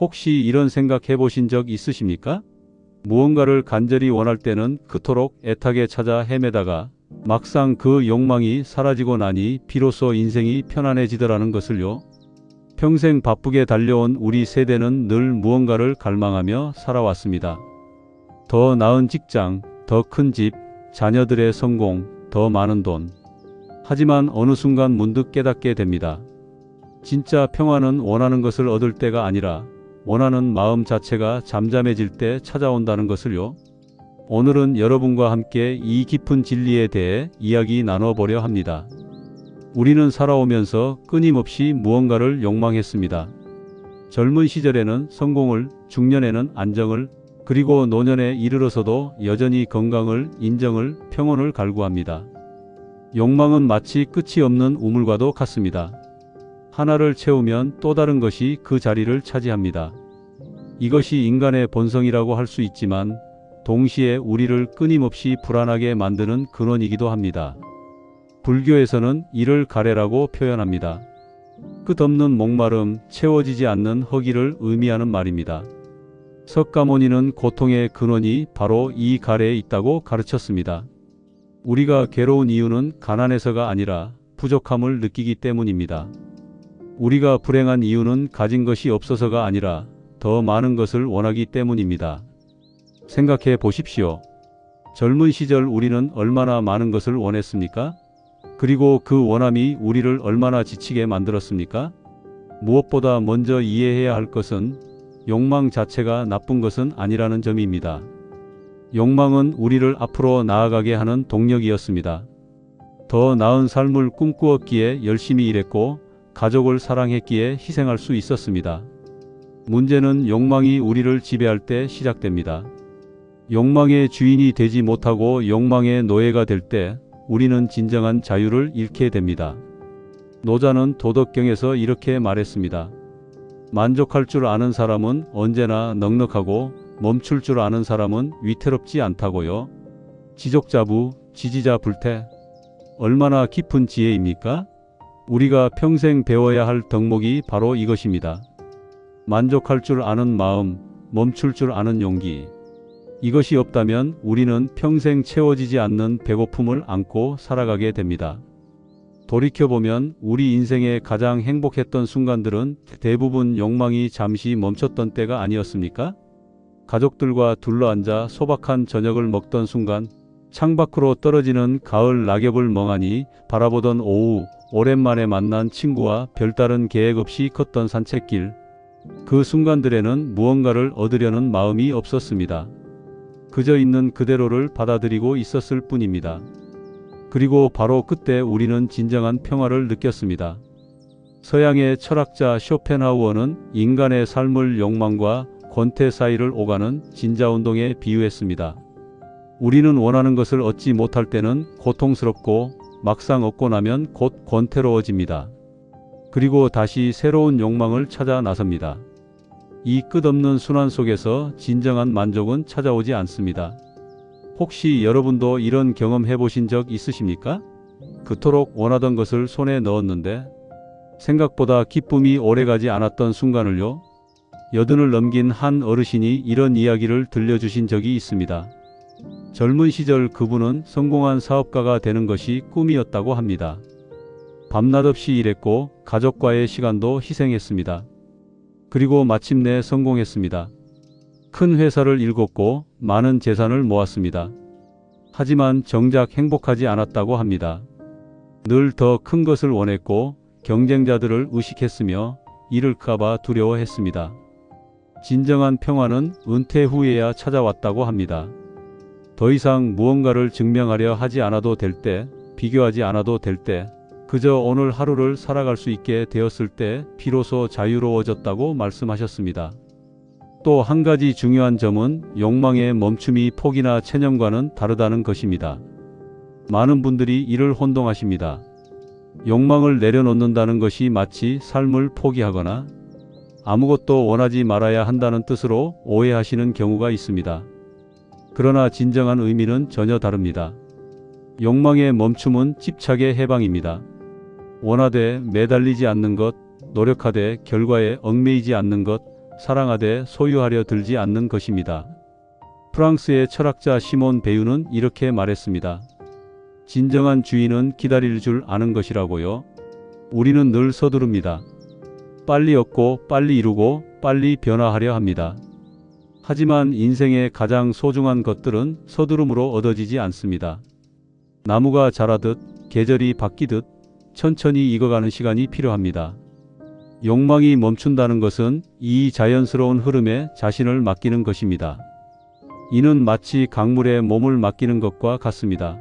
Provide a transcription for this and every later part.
혹시 이런 생각 해보신 적 있으십니까? 무언가를 간절히 원할 때는 그토록 애타게 찾아 헤매다가 막상 그 욕망이 사라지고 나니 비로소 인생이 편안해지더라는 것을요. 평생 바쁘게 달려온 우리 세대는 늘 무언가를 갈망하며 살아왔습니다. 더 나은 직장, 더 큰 집, 자녀들의 성공, 더 많은 돈. 하지만 어느 순간 문득 깨닫게 됩니다. 진짜 평화는 원하는 것을 얻을 때가 아니라 원하는 마음 자체가 잠잠해질 때 찾아온다는 것을요. 오늘은 여러분과 함께 이 깊은 진리에 대해 이야기 나눠보려 합니다. 우리는 살아오면서 끊임없이 무언가를 욕망했습니다. 젊은 시절에는 성공을, 중년에는 안정을, 그리고 노년에 이르러서도 여전히 건강을, 인정을, 평온을 갈구합니다. 욕망은 마치 끝이 없는 우물과도 같습니다. 하나를 채우면 또 다른 것이 그 자리를 차지합니다. 이것이 인간의 본성이라고 할 수 있지만 동시에 우리를 끊임없이 불안하게 만드는 근원이기도 합니다. 불교에서는 이를 가래라고 표현합니다. 끝없는 목마름, 채워지지 않는 허기를 의미하는 말입니다. 석가모니는 고통의 근원이 바로 이 가래에 있다고 가르쳤습니다. 우리가 괴로운 이유는 가난해서가 아니라 부족함을 느끼기 때문입니다. 우리가 불행한 이유는 가진 것이 없어서가 아니라 더 많은 것을 원하기 때문입니다. 생각해 보십시오. 젊은 시절 우리는 얼마나 많은 것을 원했습니까? 그리고 그 원함이 우리를 얼마나 지치게 만들었습니까? 무엇보다 먼저 이해해야 할 것은 욕망 자체가 나쁜 것은 아니라는 점입니다. 욕망은 우리를 앞으로 나아가게 하는 동력이었습니다. 더 나은 삶을 꿈꾸었기에 열심히 일했고 가족을 사랑했기에 희생할 수 있었습니다. 문제는 욕망이 우리를 지배할 때 시작됩니다. 욕망의 주인이 되지 못하고 욕망의 노예가 될 때 우리는 진정한 자유를 잃게 됩니다. 노자는 도덕경에서 이렇게 말했습니다. 만족할 줄 아는 사람은 언제나 넉넉하고 멈출 줄 아는 사람은 위태롭지 않다고요. 지족자부, 지지자 불태. 얼마나 깊은 지혜입니까? 우리가 평생 배워야 할 덕목이 바로 이것입니다. 만족할 줄 아는 마음, 멈출 줄 아는 용기. 이것이 없다면 우리는 평생 채워지지 않는 배고픔을 안고 살아가게 됩니다. 돌이켜보면 우리 인생의 가장 행복했던 순간들은 대부분 욕망이 잠시 멈췄던 때가 아니었습니까? 가족들과 둘러앉아 소박한 저녁을 먹던 순간, 창밖으로 떨어지는 가을 낙엽을 멍하니 바라보던 오후, 오랜만에 만난 친구와 별다른 계획 없이 걷던 산책길. 그 순간들에는 무언가를 얻으려는 마음이 없었습니다. 그저 있는 그대로를 받아들이고 있었을 뿐입니다. 그리고 바로 그때 우리는 진정한 평화를 느꼈습니다. 서양의 철학자 쇼펜하우어는 인간의 삶을 욕망과 권태 사이를 오가는 진자운동에 비유했습니다. 우리는 원하는 것을 얻지 못할 때는 고통스럽고 막상 얻고 나면 곧 권태로워집니다. 그리고 다시 새로운 욕망을 찾아 나섭니다. 이 끝없는 순환 속에서 진정한 만족은 찾아오지 않습니다. 혹시 여러분도 이런 경험 해보신 적 있으십니까? 그토록 원하던 것을 손에 넣었는데 생각보다 기쁨이 오래가지 않았던 순간을요. 여든을 넘긴 한 어르신이 이런 이야기를 들려주신 적이 있습니다. 젊은 시절 그분은 성공한 사업가가 되는 것이 꿈이었다고 합니다. 밤낮 없이 일했고 가족과의 시간도 희생했습니다. 그리고 마침내 성공했습니다. 큰 회사를 일궜고 많은 재산을 모았습니다. 하지만 정작 행복하지 않았다고 합니다. 늘 더 큰 것을 원했고 경쟁자들을 의식했으며 잃을까봐 두려워했습니다. 진정한 평화는 은퇴 후에야 찾아왔다고 합니다. 더 이상 무언가를 증명하려 하지 않아도 될 때, 비교하지 않아도 될 때, 그저 오늘 하루를 살아갈 수 있게 되었을 때 비로소 자유로워졌다고 말씀하셨습니다. 또 한 가지 중요한 점은 욕망의 멈춤이 폭이나 체념과는 다르다는 것입니다. 많은 분들이 이를 혼동하십니다. 욕망을 내려놓는다는 것이 마치 삶을 포기하거나 아무것도 원하지 말아야 한다는 뜻으로 오해하시는 경우가 있습니다. 그러나 진정한 의미는 전혀 다릅니다. 욕망의 멈춤은 집착의 해방입니다. 원하되 매달리지 않는 것, 노력하되 결과에 얽매이지 않는 것, 사랑하되 소유하려 들지 않는 것입니다. 프랑스의 철학자 시몬 베유는 이렇게 말했습니다. 진정한 주인은 기다릴 줄 아는 것이라고요. 우리는 늘 서두릅니다. 빨리 얻고 빨리 이루고 빨리 변화하려 합니다. 하지만 인생의 가장 소중한 것들은 서두름으로 얻어지지 않습니다. 나무가 자라듯 계절이 바뀌듯 천천히 익어가는 시간이 필요합니다. 욕망이 멈춘다는 것은 이 자연스러운 흐름에 자신을 맡기는 것입니다. 이는 마치 강물에 몸을 맡기는 것과 같습니다.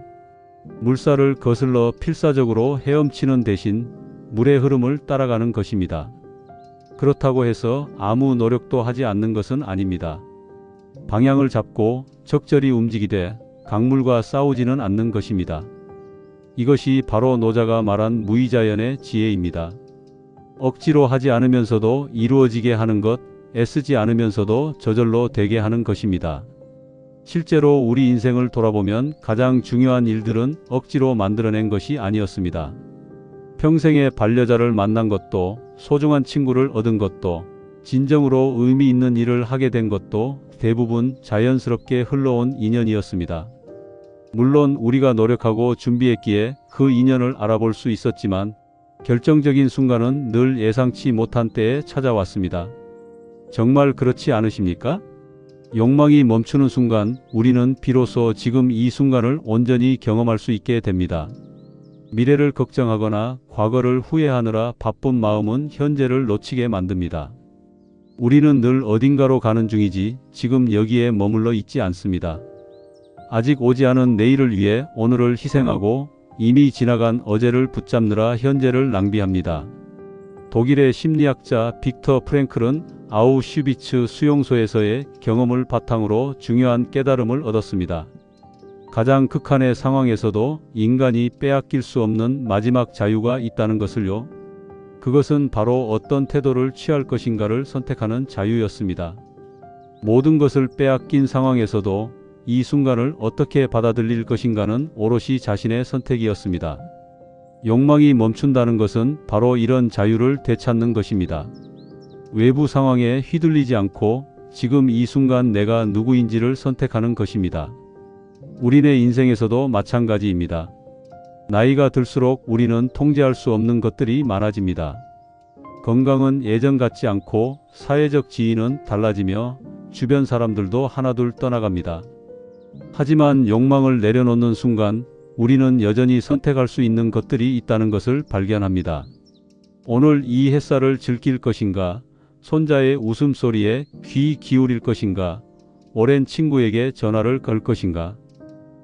물살을 거슬러 필사적으로 헤엄치는 대신 물의 흐름을 따라가는 것입니다. 그렇다고 해서 아무 노력도 하지 않는 것은 아닙니다. 방향을 잡고 적절히 움직이되 강물과 싸우지는 않는 것입니다. 이것이 바로 노자가 말한 무의자연의 지혜입니다. 억지로 하지 않으면서도 이루어지게 하는 것, 애쓰지 않으면서도 저절로 되게 하는 것입니다. 실제로 우리 인생을 돌아보면 가장 중요한 일들은 억지로 만들어낸 것이 아니었습니다. 평생의 반려자를 만난 것도, 소중한 친구를 얻은 것도, 진정으로 의미 있는 일을 하게 된 것도 대부분 자연스럽게 흘러온 인연이었습니다. 물론 우리가 노력하고 준비했기에 그 인연을 알아볼 수 있었지만 결정적인 순간은 늘 예상치 못한 때에 찾아왔습니다. 정말 그렇지 않으십니까? 욕망이 멈추는 순간 우리는 비로소 지금 이 순간을 온전히 경험할 수 있게 됩니다. 미래를 걱정하거나 과거를 후회하느라 바쁜 마음은 현재를 놓치게 만듭니다. 우리는 늘 어딘가로 가는 중이지 지금 여기에 머물러 있지 않습니다. 아직 오지 않은 내일을 위해 오늘을 희생하고 이미 지나간 어제를 붙잡느라 현재를 낭비합니다. 독일의 심리학자 빅터 프랭클은 아우슈비츠 수용소에서의 경험을 바탕으로 중요한 깨달음을 얻었습니다. 가장 극한의 상황에서도 인간이 빼앗길 수 없는 마지막 자유가 있다는 것을요. 그것은 바로 어떤 태도를 취할 것인가를 선택하는 자유였습니다. 모든 것을 빼앗긴 상황에서도 이 순간을 어떻게 받아들일 것인가는 오롯이 자신의 선택이었습니다. 욕망이 멈춘다는 것은 바로 이런 자유를 되찾는 것입니다. 외부 상황에 휘둘리지 않고 지금 이 순간 내가 누구인지를 선택하는 것입니다. 우리네 인생에서도 마찬가지입니다. 나이가 들수록 우리는 통제할 수 없는 것들이 많아집니다. 건강은 예전 같지 않고 사회적 지위는 달라지며 주변 사람들도 하나둘 떠나갑니다. 하지만 욕망을 내려놓는 순간 우리는 여전히 선택할 수 있는 것들이 있다는 것을 발견합니다. 오늘 이 햇살을 즐길 것인가, 손자의 웃음소리에 귀 기울일 것인가, 오랜 친구에게 전화를 걸 것인가,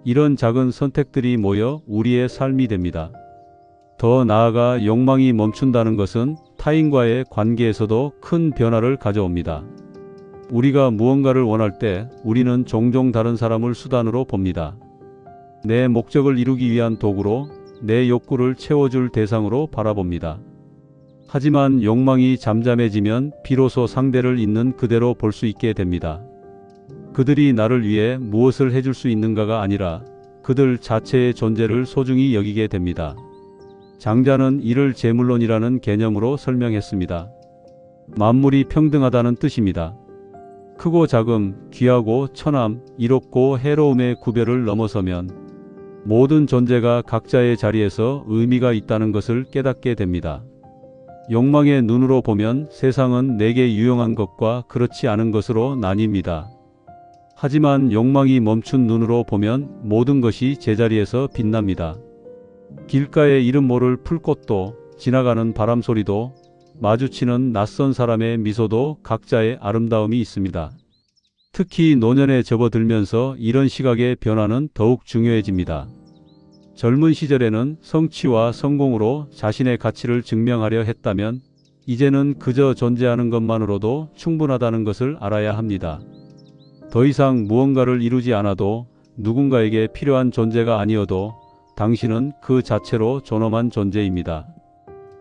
이런 작은 선택들이 모여 우리의 삶이 됩니다. 더 나아가 욕망이 멈춘다는 것은 타인과의 관계에서도 큰 변화를 가져옵니다. 우리가 무언가를 원할 때 우리는 종종 다른 사람을 수단으로 봅니다. 내 목적을 이루기 위한 도구로 내 욕구를 채워줄 대상으로 바라봅니다. 하지만 욕망이 잠잠해지면 비로소 상대를 있는 그대로 볼 수 있게 됩니다. 그들이 나를 위해 무엇을 해줄 수 있는가가 아니라 그들 자체의 존재를 소중히 여기게 됩니다. 장자는 이를 제물론이라는 개념으로 설명했습니다. 만물이 평등하다는 뜻입니다. 크고 작음, 귀하고 천함, 이롭고 해로움의 구별을 넘어서면 모든 존재가 각자의 자리에서 의미가 있다는 것을 깨닫게 됩니다. 욕망의 눈으로 보면 세상은 내게 유용한 것과 그렇지 않은 것으로 나뉩니다. 하지만 욕망이 멈춘 눈으로 보면 모든 것이 제자리에서 빛납니다. 길가에 이름 모를 풀꽃도 지나가는 바람 소리도 마주치는 낯선 사람의 미소도 각자의 아름다움이 있습니다. 특히 노년에 접어들면서 이런 시각의 변화는 더욱 중요해집니다. 젊은 시절에는 성취와 성공으로 자신의 가치를 증명하려 했다면 이제는 그저 존재하는 것만으로도 충분하다는 것을 알아야 합니다. 더 이상 무언가를 이루지 않아도 누군가에게 필요한 존재가 아니어도 당신은 그 자체로 존엄한 존재입니다.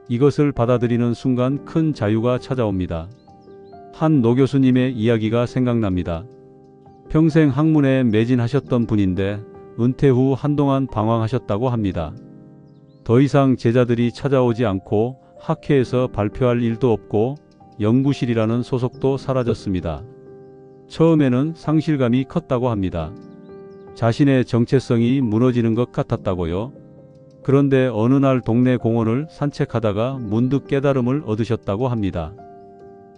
이것을 받아들이는 순간 큰 자유가 찾아옵니다. 한 노 교수님의 이야기가 생각납니다. 평생 학문에 매진하셨던 분인데 은퇴 후 한동안 방황하셨다고 합니다. 더 이상 제자들이 찾아오지 않고 학회에서 발표할 일도 없고 연구실이라는 소속도 사라졌습니다. 처음에는 상실감이 컸다고 합니다. 자신의 정체성이 무너지는 것 같았다고요. 그런데 어느 날 동네 공원을 산책하다가 문득 깨달음을 얻으셨다고 합니다.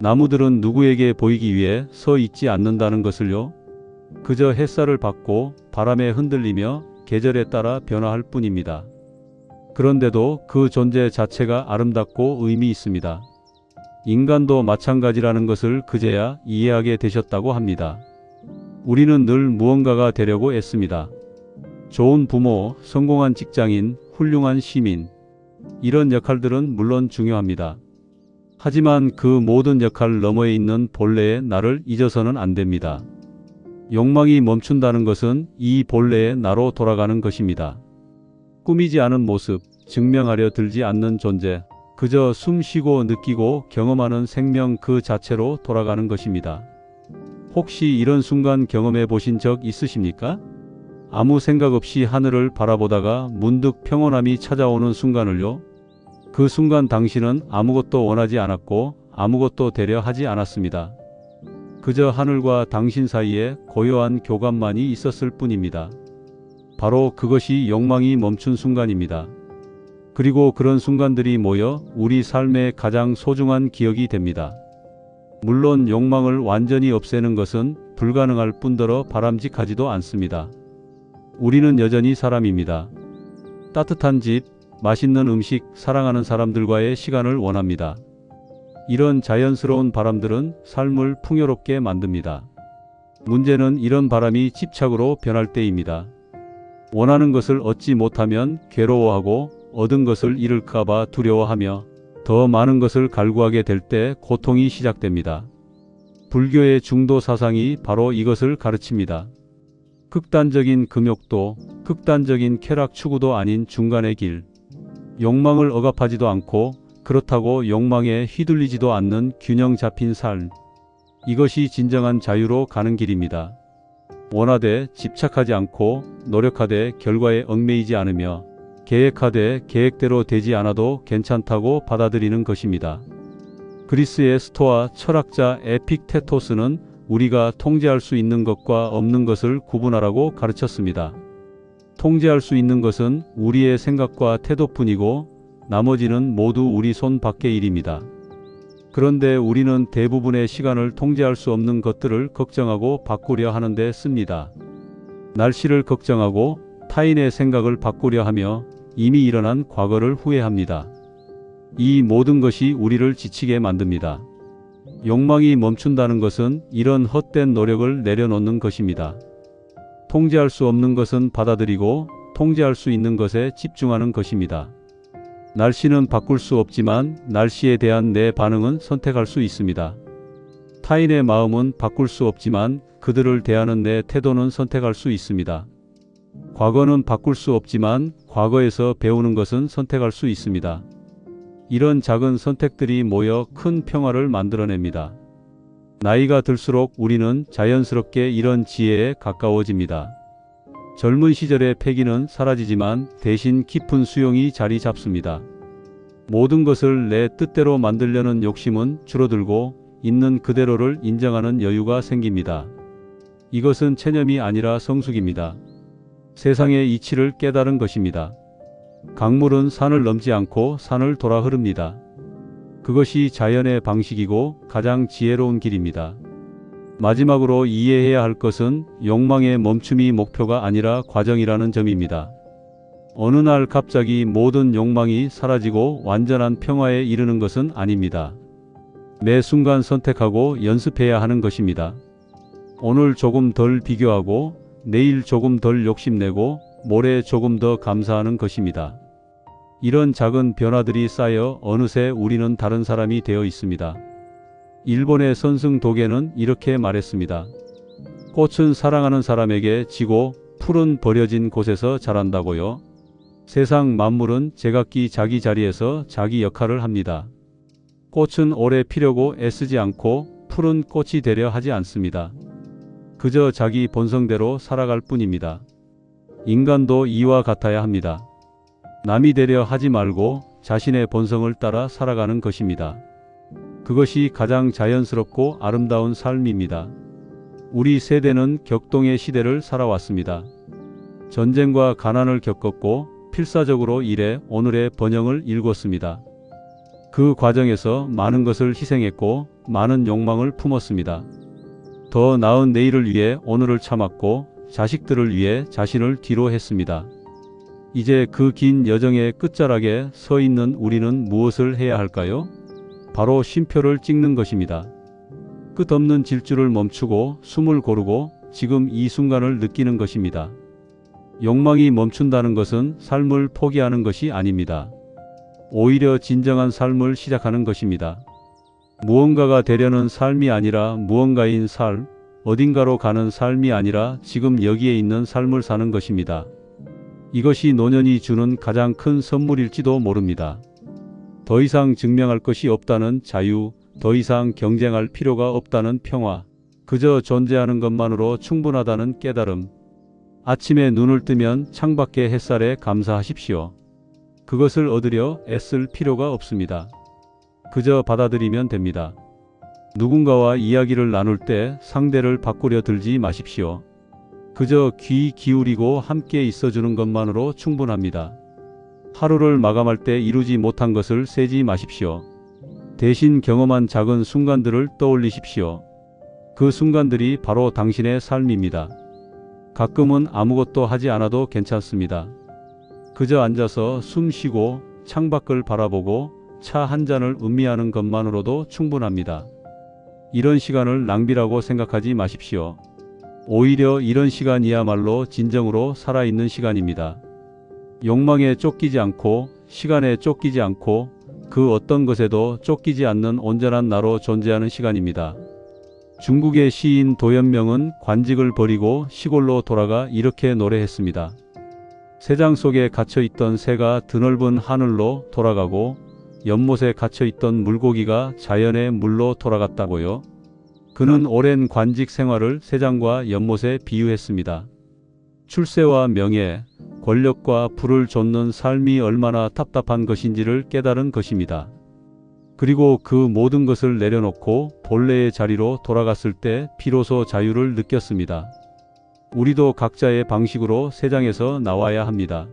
나무들은 누구에게 보이기 위해 서 있지 않는다는 것을요. 그저 햇살을 받고 바람에 흔들리며 계절에 따라 변화할 뿐입니다. 그런데도 그 존재 자체가 아름답고 의미 있습니다. 인간도 마찬가지라는 것을 그제야 이해하게 되셨다고 합니다. 우리는 늘 무언가가 되려고 애씁니다. 좋은 부모, 성공한 직장인, 훌륭한 시민. 이런 역할들은 물론 중요합니다. 하지만 그 모든 역할 너머에 있는 본래의 나를 잊어서는 안 됩니다. 욕망이 멈춘다는 것은 이 본래의 나로 돌아가는 것입니다. 꾸미지 않은 모습, 증명하려 들지 않는 존재, 그저 숨 쉬고 느끼고 경험하는 생명 그 자체로 돌아가는 것입니다. 혹시 이런 순간 경험해 보신 적 있으십니까? 아무 생각 없이 하늘을 바라보다가 문득 평온함이 찾아오는 순간을요. 그 순간 당신은 아무것도 원하지 않았고 아무것도 되려 하지 않았습니다. 그저 하늘과 당신 사이에 고요한 교감만이 있었을 뿐입니다. 바로 그것이 욕망이 멈춘 순간입니다. 그리고 그런 순간들이 모여 우리 삶의 가장 소중한 기억이 됩니다. 물론 욕망을 완전히 없애는 것은 불가능할 뿐더러 바람직하지도 않습니다. 우리는 여전히 사람입니다. 따뜻한 집, 맛있는 음식, 사랑하는 사람들과의 시간을 원합니다. 이런 자연스러운 바람들은 삶을 풍요롭게 만듭니다. 문제는 이런 바람이 집착으로 변할 때입니다. 원하는 것을 얻지 못하면 괴로워하고 얻은 것을 잃을까봐 두려워하며 더 많은 것을 갈구하게 될 때 고통이 시작됩니다. 불교의 중도 사상이 바로 이것을 가르칩니다. 극단적인 금욕도, 극단적인 쾌락 추구도 아닌 중간의 길. 욕망을 억압하지도 않고 그렇다고 욕망에 휘둘리지도 않는 균형 잡힌 삶. 이것이 진정한 자유로 가는 길입니다. 원하되 집착하지 않고 노력하되 결과에 얽매이지 않으며 계획하되 계획대로 되지 않아도 괜찮다고 받아들이는 것입니다. 그리스의 스토아 철학자 에픽테토스는 우리가 통제할 수 있는 것과 없는 것을 구분하라고 가르쳤습니다. 통제할 수 있는 것은 우리의 생각과 태도뿐이고 나머지는 모두 우리 손 밖의 일입니다. 그런데 우리는 대부분의 시간을 통제할 수 없는 것들을 걱정하고 바꾸려 하는데 씁니다. 날씨를 걱정하고 타인의 생각을 바꾸려 하며 이미 일어난 과거를 후회합니다. 이 모든 것이 우리를 지치게 만듭니다. 욕망이 멈춘다는 것은 이런 헛된 노력을 내려놓는 것입니다. 통제할 수 없는 것은 받아들이고 통제할 수 있는 것에 집중하는 것입니다. 날씨는 바꿀 수 없지만 날씨에 대한 내 반응은 선택할 수 있습니다. 타인의 마음은 바꿀 수 없지만 그들을 대하는 내 태도는 선택할 수 있습니다. 과거는 바꿀 수 없지만 과거에서 배우는 것은 선택할 수 있습니다. 이런 작은 선택들이 모여 큰 평화를 만들어냅니다. 나이가 들수록 우리는 자연스럽게 이런 지혜에 가까워집니다. 젊은 시절의 패기는 사라지지만 대신 깊은 수용이 자리 잡습니다. 모든 것을 내 뜻대로 만들려는 욕심은 줄어들고 있는 그대로를 인정하는 여유가 생깁니다. 이것은 체념이 아니라 성숙입니다. 세상의 이치를 깨달은 것입니다. 강물은 산을 넘지 않고 산을 돌아 흐릅니다. 그것이 자연의 방식이고 가장 지혜로운 길입니다. 마지막으로 이해해야 할 것은 욕망의 멈춤이 목표가 아니라 과정이라는 점입니다. 어느 날 갑자기 모든 욕망이 사라지고 완전한 평화에 이르는 것은 아닙니다. 매 순간 선택하고 연습해야 하는 것입니다. 오늘 조금 덜 비교하고 내일 조금 덜 욕심내고 모레 조금 더 감사하는 것입니다. 이런 작은 변화들이 쌓여 어느새 우리는 다른 사람이 되어 있습니다. 일본의 선승 도계는 이렇게 말했습니다. 꽃은 사랑하는 사람에게 지고 풀은 버려진 곳에서 자란다고요. 세상 만물은 제각기 자기 자리에서 자기 역할을 합니다. 꽃은 오래 피려고 애쓰지 않고 풀은 꽃이 되려 하지 않습니다. 그저 자기 본성대로 살아갈 뿐입니다. 인간도 이와 같아야 합니다. 남이 되려 하지 말고 자신의 본성을 따라 살아가는 것입니다. 그것이 가장 자연스럽고 아름다운 삶입니다. 우리 세대는 격동의 시대를 살아왔습니다. 전쟁과 가난을 겪었고 필사적으로 일해 오늘의 번영을 일궜습니다. 그 과정에서 많은 것을 희생했고 많은 욕망을 품었습니다. 더 나은 내일을 위해 오늘을 참았고 자식들을 위해 자신을 뒤로 했습니다. 이제 그 긴 여정의 끝자락에 서 있는 우리는 무엇을 해야 할까요? 바로 쉼표를 찍는 것입니다. 끝없는 질주를 멈추고 숨을 고르고 지금 이 순간을 느끼는 것입니다. 욕망이 멈춘다는 것은 삶을 포기하는 것이 아닙니다. 오히려 진정한 삶을 시작하는 것입니다. 무언가가 되려는 삶이 아니라 무언가인 삶, 어딘가로 가는 삶이 아니라 지금 여기에 있는 삶을 사는 것입니다. 이것이 노년이 주는 가장 큰 선물일지도 모릅니다. 더 이상 증명할 것이 없다는 자유, 더 이상 경쟁할 필요가 없다는 평화, 그저 존재하는 것만으로 충분하다는 깨달음. 아침에 눈을 뜨면 창밖의 햇살에 감사하십시오. 그것을 얻으려 애쓸 필요가 없습니다. 그저 받아들이면 됩니다. 누군가와 이야기를 나눌 때 상대를 바꾸려 들지 마십시오. 그저 귀 기울이고 함께 있어주는 것만으로 충분합니다. 하루를 마감할 때 이루지 못한 것을 세지 마십시오. 대신 경험한 작은 순간들을 떠올리십시오. 그 순간들이 바로 당신의 삶입니다. 가끔은 아무것도 하지 않아도 괜찮습니다. 그저 앉아서 숨 쉬고 창밖을 바라보고 차 한 잔을 음미하는 것만으로도 충분합니다. 이런 시간을 낭비라고 생각하지 마십시오. 오히려 이런 시간이야말로 진정으로 살아있는 시간입니다. 욕망에 쫓기지 않고 시간에 쫓기지 않고 그 어떤 것에도 쫓기지 않는 온전한 나로 존재하는 시간입니다. 중국의 시인 도연명은 관직을 버리고 시골로 돌아가 이렇게 노래했습니다. 새장 속에 갇혀 있던 새가 드넓은 하늘로 돌아가고 연못에 갇혀 있던 물고기가 자연의 물로 돌아갔다고요. 그는 오랜 관직 생활을 새장과 연못에 비유했습니다. 출세와 명예, 권력과 부를 좇는 삶이 얼마나 답답한 것인지를 깨달은 것입니다. 그리고 그 모든 것을 내려놓고 본래의 자리로 돌아갔을 때 비로소 자유를 느꼈습니다. 우리도 각자의 방식으로 세장에서 나와야 합니다.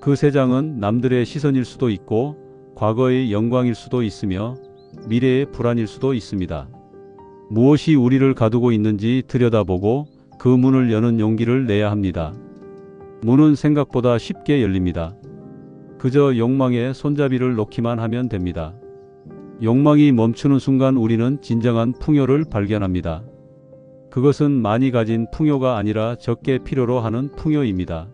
그 세장은 남들의 시선일 수도 있고 과거의 영광일 수도 있으며 미래의 불안일 수도 있습니다. 무엇이 우리를 가두고 있는지 들여다보고 그 문을 여는 용기를 내야 합니다. 문은 생각보다 쉽게 열립니다. 그저 욕망에 손잡이를 놓기만 하면 됩니다. 욕망이 멈추는 순간 우리는 진정한 풍요를 발견합니다. 그것은 많이 가진 풍요가 아니라 적게 필요로 하는 풍요입니다.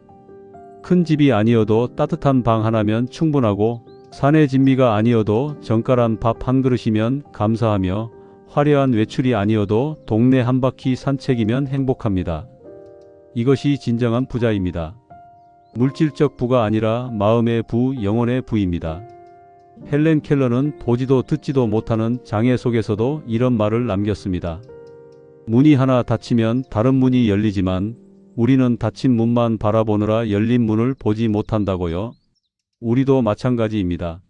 큰 집이 아니어도 따뜻한 방 하나면 충분하고 산의 진미가 아니어도 정갈한 밥한 그릇이면 감사하며 화려한 외출이 아니어도 동네 한 바퀴 산책이면 행복합니다. 이것이 진정한 부자입니다. 물질적 부가 아니라 마음의 부, 영혼의 부입니다. 헬렌 켈러는 보지도 듣지도 못하는 장애 속에서도 이런 말을 남겼습니다. 문이 하나 닫히면 다른 문이 열리지만 우리는 닫힌 문만 바라보느라 열린 문을 보지 못한다고요. 우리도 마찬가지입니다.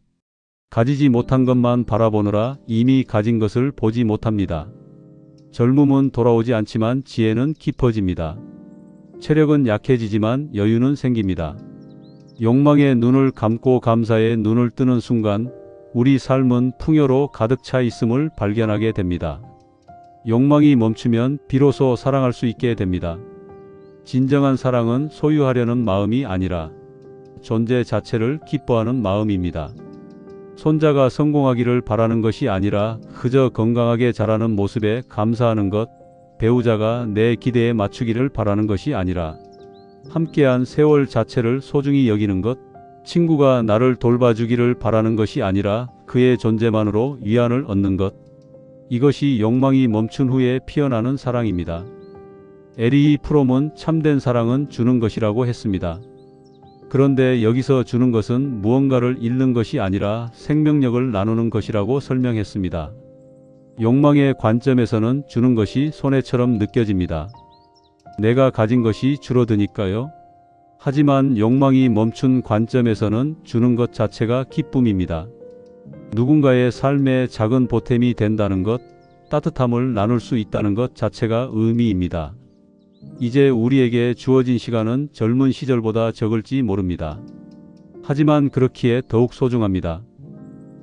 가지지 못한 것만 바라보느라 이미 가진 것을 보지 못합니다. 젊음은 돌아오지 않지만 지혜는 깊어집니다. 체력은 약해지지만 여유는 생깁니다. 욕망의 눈을 감고 감사의 눈을 뜨는 순간 우리 삶은 풍요로 가득 차 있음을 발견하게 됩니다. 욕망이 멈추면 비로소 사랑할 수 있게 됩니다. 진정한 사랑은 소유하려는 마음이 아니라 존재 자체를 기뻐하는 마음입니다. 손자가 성공하기를 바라는 것이 아니라 그저 건강하게 자라는 모습에 감사하는 것, 배우자가 내 기대에 맞추기를 바라는 것이 아니라 함께한 세월 자체를 소중히 여기는 것, 친구가 나를 돌봐주기를 바라는 것이 아니라 그의 존재만으로 위안을 얻는 것. 이것이 욕망이 멈춘 후에 피어나는 사랑입니다. 에리히 프롬은 참된 사랑은 주는 것이라고 했습니다. 그런데 여기서 주는 것은 무언가를 잃는 것이 아니라 생명력을 나누는 것이라고 설명했습니다. 욕망의 관점에서는 주는 것이 손해처럼 느껴집니다. 내가 가진 것이 줄어드니까요. 하지만 욕망이 멈춘 관점에서는 주는 것 자체가 기쁨입니다. 누군가의 삶에 작은 보탬이 된다는 것, 따뜻함을 나눌 수 있다는 것 자체가 의미입니다. 이제 우리에게 주어진 시간은 젊은 시절보다 적을지 모릅니다. 하지만 그렇기에 더욱 소중합니다.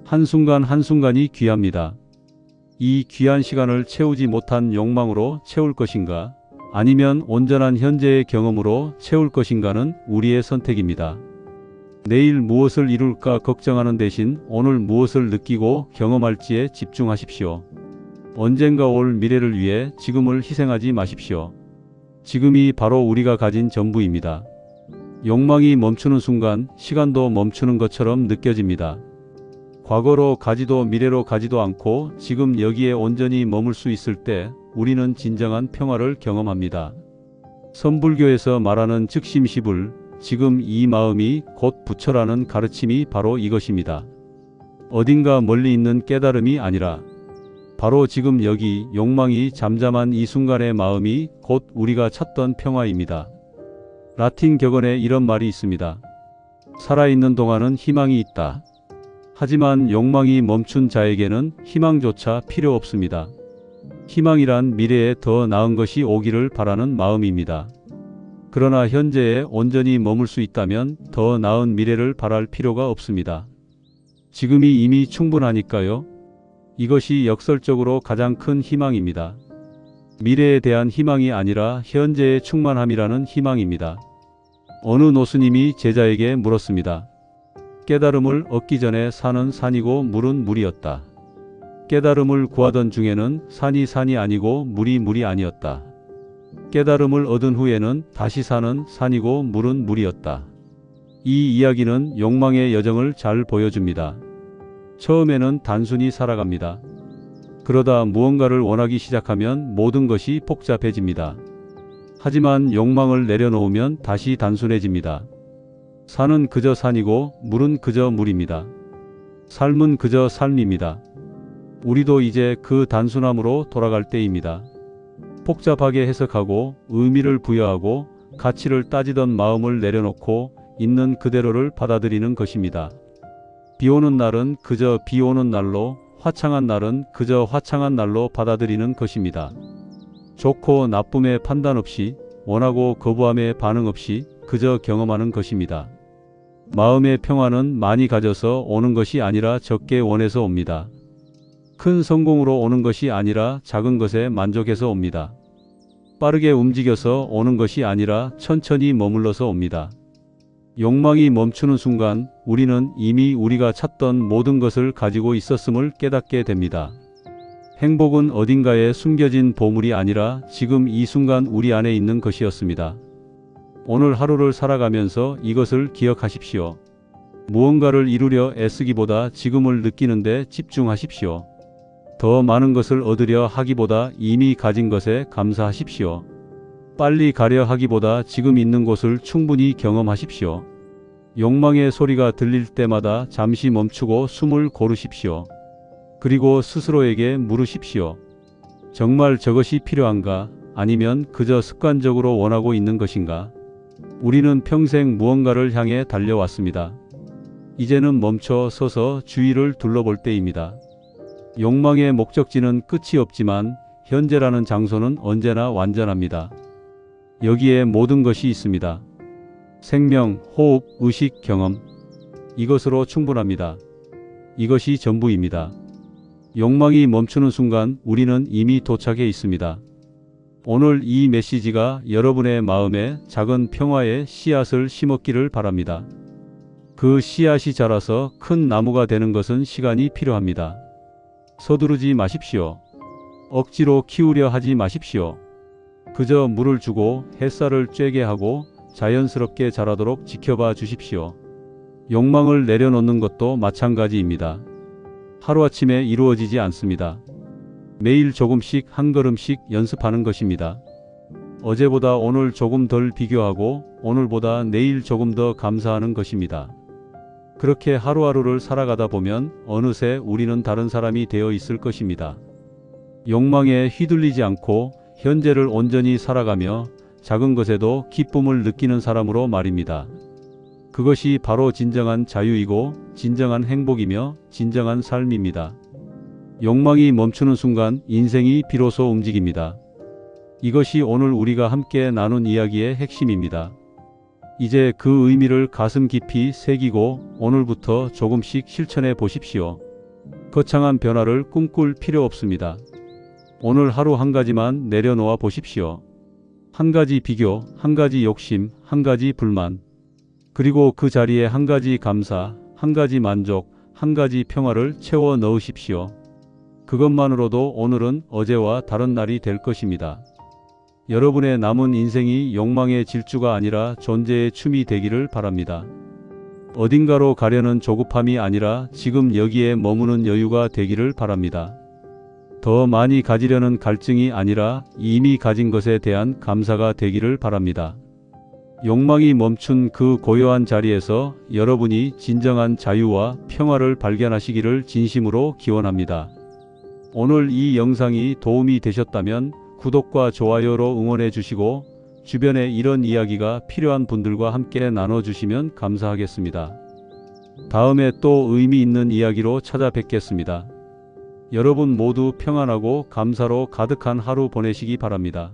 한순간 한순간이 귀합니다. 이 귀한 시간을 채우지 못한 욕망으로 채울 것인가? 아니면 온전한 현재의 경험으로 채울 것인가는 우리의 선택입니다. 내일 무엇을 이룰까 걱정하는 대신 오늘 무엇을 느끼고 경험할지에 집중하십시오. 언젠가 올 미래를 위해 지금을 희생하지 마십시오. 지금이 바로 우리가 가진 전부입니다. 욕망이 멈추는 순간 시간도 멈추는 것처럼 느껴집니다. 과거로 가지도 미래로 가지도 않고 지금 여기에 온전히 머물 수 있을 때 우리는 진정한 평화를 경험합니다. 선불교에서 말하는 즉심시불, 지금 이 마음이 곧 부처라는 가르침이 바로 이것입니다. 어딘가 멀리 있는 깨달음이 아니라 바로 지금 여기 욕망이 잠잠한 이 순간의 마음이 곧 우리가 찾던 평화입니다. 라틴 격언에 이런 말이 있습니다. 살아있는 동안은 희망이 있다. 하지만 욕망이 멈춘 자에게는 희망조차 필요 없습니다. 희망이란 미래에 더 나은 것이 오기를 바라는 마음입니다. 그러나 현재에 온전히 머물 수 있다면 더 나은 미래를 바랄 필요가 없습니다. 지금이 이미 충분하니까요. 이것이 역설적으로 가장 큰 희망입니다. 미래에 대한 희망이 아니라 현재의 충만함이라는 희망입니다. 어느 노스님이 제자에게 물었습니다. 깨달음을 얻기 전에 산은 산이고 물은 물이었다. 깨달음을 구하던 중에는 산이 산이 아니고 물이 물이 아니었다. 깨달음을 얻은 후에는 다시 산은 산이고 물은 물이었다. 이 이야기는 욕망의 여정을 잘 보여줍니다. 처음에는 단순히 살아갑니다. 그러다 무언가를 원하기 시작하면 모든 것이 복잡해집니다. 하지만 욕망을 내려놓으면 다시 단순해집니다. 산은 그저 산이고 물은 그저 물입니다. 삶은 그저 삶입니다. 우리도 이제 그 단순함으로 돌아갈 때입니다. 복잡하게 해석하고 의미를 부여하고 가치를 따지던 마음을 내려놓고 있는 그대로를 받아들이는 것입니다. 비 오는 날은 그저 비 오는 날로 화창한 날은 그저 화창한 날로 받아들이는 것입니다. 좋고 나쁨의 판단 없이 원하고 거부함의 반응 없이 그저 경험하는 것입니다. 마음의 평화는 많이 가져서 오는 것이 아니라 적게 원해서 옵니다. 큰 성공으로 오는 것이 아니라 작은 것에 만족해서 옵니다. 빠르게 움직여서 오는 것이 아니라 천천히 머물러서 옵니다. 욕망이 멈추는 순간 우리는 이미 우리가 찾던 모든 것을 가지고 있었음을 깨닫게 됩니다. 행복은 어딘가에 숨겨진 보물이 아니라 지금 이 순간 우리 안에 있는 것이었습니다. 오늘 하루를 살아가면서 이것을 기억하십시오. 무언가를 이루려 애쓰기보다 지금을 느끼는데 집중하십시오. 더 많은 것을 얻으려 하기보다 이미 가진 것에 감사하십시오. 빨리 가려 하기보다 지금 있는 곳을 충분히 경험하십시오. 욕망의 소리가 들릴 때마다 잠시 멈추고 숨을 고르십시오. 그리고 스스로에게 물으십시오. 정말 저것이 필요한가? 아니면 그저 습관적으로 원하고 있는 것인가? 우리는 평생 무언가를 향해 달려왔습니다. 이제는 멈춰 서서 주위를 둘러볼 때입니다. 욕망의 목적지는 끝이 없지만 현재라는 장소는 언제나 완전합니다. 여기에 모든 것이 있습니다. 생명, 호흡, 의식, 경험. 이것으로 충분합니다. 이것이 전부입니다. 욕망이 멈추는 순간 우리는 이미 도착해 있습니다. 오늘 이 메시지가 여러분의 마음에 작은 평화의 씨앗을 심었기를 바랍니다. 그 씨앗이 자라서 큰 나무가 되는 것은 시간이 필요합니다. 서두르지 마십시오. 억지로 키우려 하지 마십시오. 그저 물을 주고 햇살을 쬐게 하고 자연스럽게 자라도록 지켜봐 주십시오. 욕망을 내려놓는 것도 마찬가지입니다. 하루아침에 이루어지지 않습니다. 매일 조금씩 한 걸음씩 연습하는 것입니다. 어제보다 오늘 조금 덜 비교하고 오늘보다 내일 조금 더 감사하는 것입니다. 그렇게 하루하루를 살아가다 보면 어느새 우리는 다른 사람이 되어 있을 것입니다. 욕망에 휘둘리지 않고 현재를 온전히 살아가며 작은 것에도 기쁨을 느끼는 사람으로 말입니다. 그것이 바로 진정한 자유이고 진정한 행복이며 진정한 삶입니다. 욕망이 멈추는 순간 인생이 비로소 움직입니다. 이것이 오늘 우리가 함께 나눈 이야기의 핵심입니다. 이제 그 의미를 가슴 깊이 새기고 오늘부터 조금씩 실천해 보십시오. 거창한 변화를 꿈꿀 필요 없습니다. 오늘 하루 한 가지만 내려놓아 보십시오. 한 가지 비교, 한 가지 욕심, 한 가지 불만. 그리고 그 자리에 한 가지 감사, 한 가지 만족, 한 가지 평화를 채워 넣으십시오. 그것만으로도 오늘은 어제와 다른 날이 될 것입니다. 여러분의 남은 인생이 욕망의 질주가 아니라 존재의 춤이 되기를 바랍니다. 어딘가로 가려는 조급함이 아니라 지금 여기에 머무는 여유가 되기를 바랍니다. 더 많이 가지려는 갈증이 아니라 이미 가진 것에 대한 감사가 되기를 바랍니다. 욕망이 멈춘 그 고요한 자리에서 여러분이 진정한 자유와 평화를 발견하시기를 진심으로 기원합니다. 오늘 이 영상이 도움이 되셨다면 구독과 좋아요로 응원해 주시고 주변에 이런 이야기가 필요한 분들과 함께 나눠주시면 감사하겠습니다. 다음에 또 의미 있는 이야기로 찾아뵙겠습니다. 여러분 모두 평안하고 감사로 가득한 하루 보내시기 바랍니다.